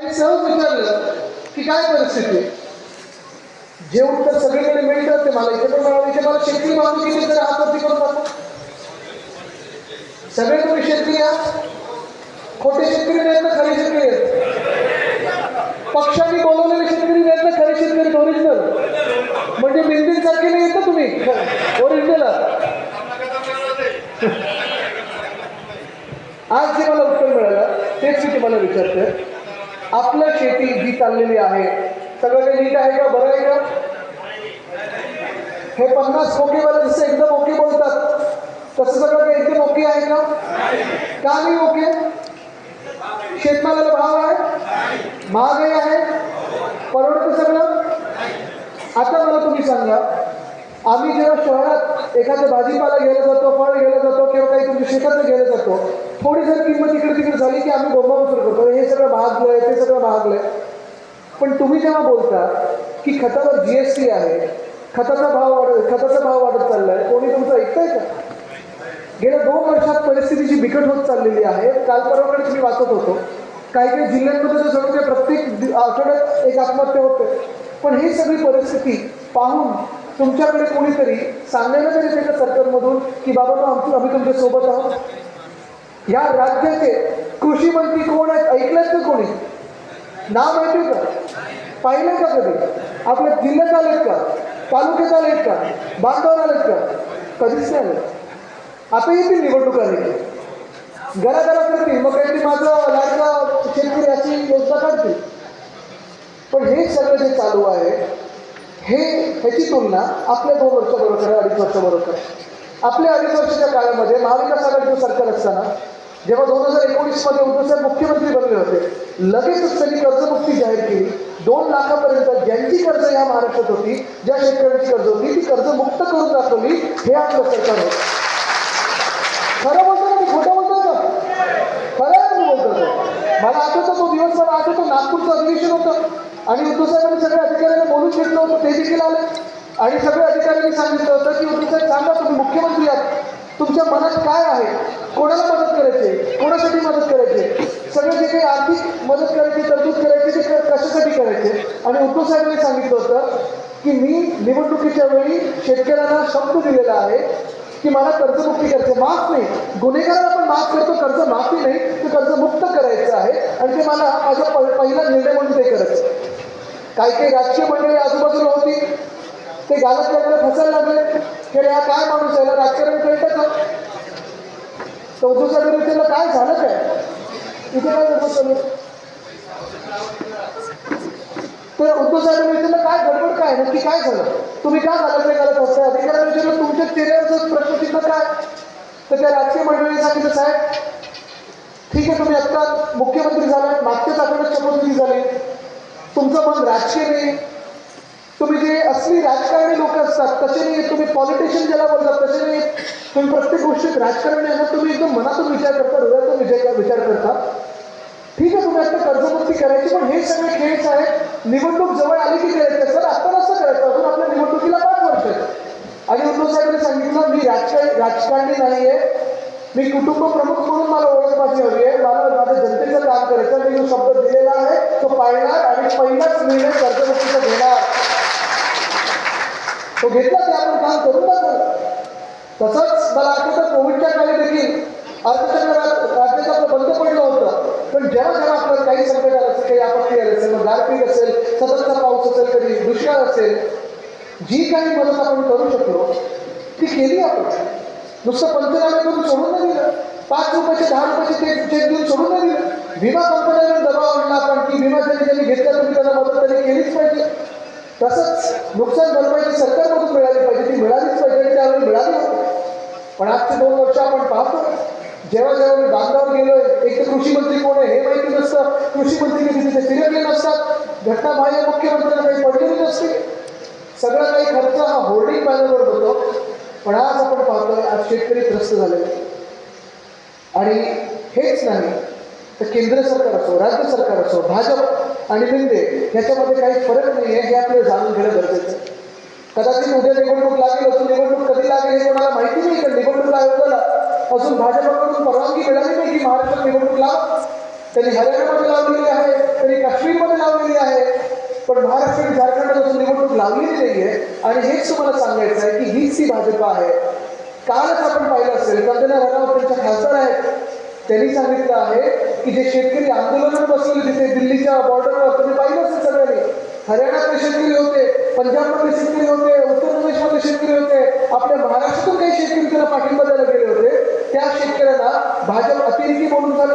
सहज विचारलं की काय परिस्थिती? आहे? जे उत्तर सगळीकडे मिळतं ते मला इथे पण मिळालं इथे मला शेती मागणी केली तर हातवरती करून टाकू सगळे तुम्ही शेतकरी आहात? खोटे शेतकरी नाहीत ना खरे शेतकरी आहेत? पक्षांनी बोलवलेले शेतकरी नाहीत ना खरे शेतकरी ओरिजिनल म्हणजे बिंदीन सारखे नाही येत ना तुम्ही? ओरिजिनल. आज जे मला उत्तर मिळालं तेच मी तुम्हाला विचारतोय. आपलं शेती जी चाललेली आहे सगळं काही नीट आहे का? बरं आहे का? हे पन्नास मोकेवाले जसं एकदम ओके बोलतात. तसं सगळं काही एकदम ओके आहे का? का नाही ओके? शेतमालाला भाव आहे? महागाई आहे? परवडतं सगळं? आता मला तुम्ही सांगा आम्ही जेव्हा शहरात एखादं भाजीपाला घ्यायला जातो फळ घ्यायला जातो किंवा काही तुमच्या शेतात घ्यायला जातो थोडी जर किंमत इकडे तिकडे झाली की आम्ही बोंबा करतो. हे सगळं महागलंय ते सगळं महागलंय. पण तुम्ही जेव्हा बोलता की खतावर जीएसटी आहे खताचा भाव वाढत खताचा भाव वाढत चाललाय कोणी तुमचं ऐकताय का? गेल्या दोन वर्षात परिस्थिती जी बिकट होत चाललेली आहे काल परवाकडे तुम्ही वाचत होतो. काही काही जिल्ह्यांमध्ये तर प्रत्येक दि- आठवड्यात एक आत्महत्या होते. पण ही सगळी परिस्थिती पाहून तुमच्याकडे कोणीतरी सांगायला तरी येते का सरकारमधून की बाबा आमचं आम्ही तुमच्यासोबत आहोत? या राज्याचे कृषी मंत्री कोण आहेत? ऐकलेत का कोणी? नाव माहिती का? पाहिलं का कधी? आपल्या जिल्ह्यात आलेत का? तालुक्यात आलेत का? बांधवार आलेत का? कधीच नाही आले आता येतील निवडणूक आली. घराघरा करतील मग काहीतरी माझं लाडका शेतकरी अशी योजना काढतील. पण हे सगळं जे चालू आहे हे ह्याची तुलना आपल्या दोन वर्षाबरोबर आहे अडीच वर्षाबरोबर बरोबर आपल्या अडीच वर्षाच्या काळामध्ये महाविकास आघाडीचं सरकार असताना जेव्हा दोन हजार एकोणीसमध्ये उद्धव साहेब मुख्यमंत्री बनले होते लगेचच त्यांनी कर्जमुक्ती जाहीर केली. दोन लाखापर्यंत ज्यांची कर्ज ह्या महाराष्ट्रात होती ज्या शेतकऱ्यांची कर्ज होती ती कर्ज मुक्त करून दाखवली हे आपलं सरकार होतं. खरं बोलतो ना मी खोटं बोलतो का? खरं मी बोलतो मला आठवतो तो दिवस मला आठवतो नागपूरचं अधिवेशन होतं. आणि उद्धव साहेबांनी सगळ्या अधिकाऱ्यांना बोलून घेतलं होतं ते देखील आले. आणि सगळ्या अधिकाऱ्यांनी सांगितलं होतं की उद्धव साहेब सांगा तुम्ही मुख्यमंत्री आहात. तुमच्या मनात काय आहे? कोणाला मदत करायची? कोणासाठी मदत करायची? सगळं जे काही आर्थिक मदत करायची तरतूद करायची ते कशासाठी करायचे? आणि उद्धव साहेबांनी सांगितलं होतं की मी निवडणुकीच्या वेळी शेतकऱ्यांना शब्द दिलेला आहे की मला कर्जमुक्ती करायचं. माफ नाही. गुन्हेगाराला पण माफ करतो. कर्ज माफी नाही. ते कर्ज मुक्त करायचं आहे. आणि ते मला माझा प- पहिला निर्णय म्हणून ते करायचं. काही काही राजकीय मंडळी आजूबाजूला होती. ते घालत लागले फसायला लागले. की अरे हा काय माणूस आहे? याला राजकारण कळतं का? तर उद्धव काय झालं काय? इथे काय गडबड चालू? तर उद्धव साहेबांनी विचारलं काय गडबड काय? नक्की काय झालं? तुम्ही का झालं नाही घालत असता अधिकाऱ्यांनी विचारलं तुमच्या चेहऱ्यावरचा प्रश्न तिथं काय? तर त्या राजकीय मंडळीने सांगितलं साहेब ठीक आहे तुम्ही आत्ता मुख्यमंत्री झालात. मागच्याच आठवड्यात शपथविधी झाली. तुमचं मन राजकीय नाही. तुम्ही जे असली राजकारणी लोक असतात, तसे नाही. तुम्ही पॉलिटिशियन ज्याला बोलतात, तसे नाही. तुम्ही प्रत्येक गोष्टीत राजकारणी आहे ना तुम्ही एकदम मनातून विचार करता, हृदयातून विचार विचार करता. ठीक आहे, तुम्ही आता कर्जमुक्ती करायची, पण हे सगळे खेळच आहेत निवडणूक जवळ आली की करायचं सर आता नसतं करायचं. अजून आपल्या निवडणुकीला पाच वर्ष आहेत. आणि उद्धव साहेबांनी सांगितलं, मी राजकारणी राजकारणी नाहीये. मी कुटुंब प्रमुख म्हणून मला ओळखपाची हवी आहे. मला माझ्या जनतेचं काम करायचं मी जो शब्द दिलेला आहे तो पाळणार आणि पहिलाच निर्णय कर्जमुक्तीचा घेणार. तो घेतला ते आपण काम करून दाखवलं तसंच मला आठवतं कोविडच्या काळी देखील अर्थचक्र राज्याचं बंद पडलं होतं. पण जेव्हा जेव्हा आपल्याला काही संकट आलं असेल काही आपत्ती आली असेल मग गारपीट असेल सततचा पाऊस असेल कधी दुष्काळ असेल जी काही मदत आपण करू शकलो ती केली आपण. नुसतं पंचनामे करून सोडून नाही दिलं. पाच रुपयाचे दहा रुपयाचे चेक चेक देऊन सोडून नाही दिलं. विमा कंपन्यांना दबाव आणला आपण की विमा त्यांनी त्यांनी घेतला तुम्ही त्यांना मदत त्यांनी केलीच पाहिजे. तसंच नुकसान भरपाई सरकारमधून मिळाली पाहिजे. ती मिळालीच पाहिजे आणि त्यावेळी मिळाली होती. पण आजचे दोन वर्ष आपण पाहतो. जेव्हा जेव्हा मी बांधावर गेलोय एक तर कृषी मंत्री कोण आहे हे माहिती नसतं. कृषी मंत्री कधी तिथे फिरकले नसतात. घटना बाह्य मुख्यमंत्र्यांना काही पडलेली नसते. सगळा काही खर्च हा होर्डिंग पॅनलवर होतो. पण आज आपण पाहतोय आज शेतकरी त्रस्त झालेले आणि हेच नाही तर केंद्र सरकार असो राज्य सरकार असो भाजप आणि मिंदे याच्यामध्ये काही फरक नाही आहे हे आपल्याला जाणून घेणं गरजेचं आहे. कदाचित उद्या निवडणूक लागेल असून निवडणूक कधी लागेल हे कोणाला माहिती नाही कारण निवडणूक आयोगाला अजून भाजपकडून परवानगी मिळाली नाही की महाराष्ट्रात निवडणूक लाव. त्यांनी हरियाणामध्ये लावलेली आहे त्यांनी काश्मीरमध्ये पण महाराष्ट्र आणि झारखंड अजून निवडणूक लावलेली नाहीये आणि हेच तुम्हाला सांगायचं आहे की हीच ती भाजपा आहे. कालच आपण पाहिलं असेल कंगना रनौत त्यांच्या खासदार आहेत. त्यांनी सांगितलं आहे की जे शेतकरी आंदोलनात बसलेले तिथे दिल्लीच्या बॉर्डरवर तुम्ही पाहिलं असेल सगळ्यांनी. हरियाणातले शेतकरी होते पंजाबमधले शेतकरी होते उत्तर प्रदेशमधले शेतकरी होते आपल्या महाराष्ट्रातून काही शेतकरी त्याला पाठिंबा द्यायला गेले होते. त्या शेतकऱ्यांना भाजप अतिरेकी बोलून झालं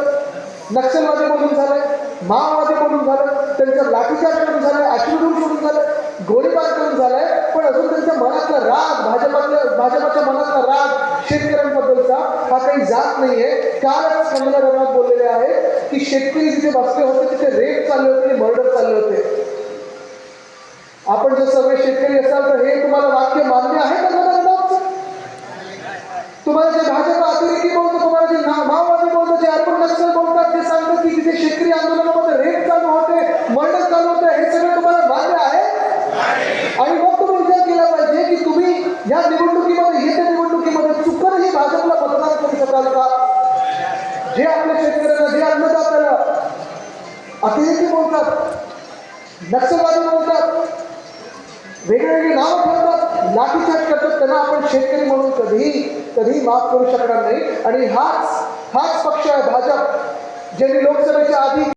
नक्षलवादी बोलून झालंय माओवादी बोलून झालं त्यांचं लाठीचार करून झालंय अश्रुधूर करून झालं गोळीबार करून झालाय पण अजून त्यांच्या मनातला राग भाजपातल्या भाजपाच्या मनातला राग शेतकऱ्यांबद्दलचा हा काही जात नाहीये. कालच कंगना रनौत बोललेले आहे की शेतकरी जिथे बसले होते तिथे रेप चालले होते आणि मर्डर चालले होते. आपण जर सगळे शेतकरी असाल तर हे तुम्हाला वाक्य मान्य आहे का कंगना तुम्हाला जे भाजप अतिरेकी बोलतो तुम्हाला जे ना- माओवादी बोलतो जे अर्पण नक्षल बोलतो की तिथे शेतकरी आंदोलनामध्ये रेट चालू होते मर्डर चालू होते हे सगळं तुम्हाला मान्य आहे? आणि मग तुम्ही विचार केला पाहिजे की तुम्ही या निवडणुकीमध्ये येत्या निवडणुकीमध्ये चुकूनही भाजपला मतदान करू शकाल का? जे आपल्या शेतकऱ्यांना जे अन्नदात्याला अतिरेकी बोलतात नक्षलवादी बोलतात वेगवेगळी नावं ठेवतात लाठीचार्ज करतात त्यांना आपण शेतकरी म्हणून कधीही कधीही माफ करू शकणार नाही. आणि हाच हाच पक्ष आहे भाजप. ज्यांनी लोकसभेच्या आधी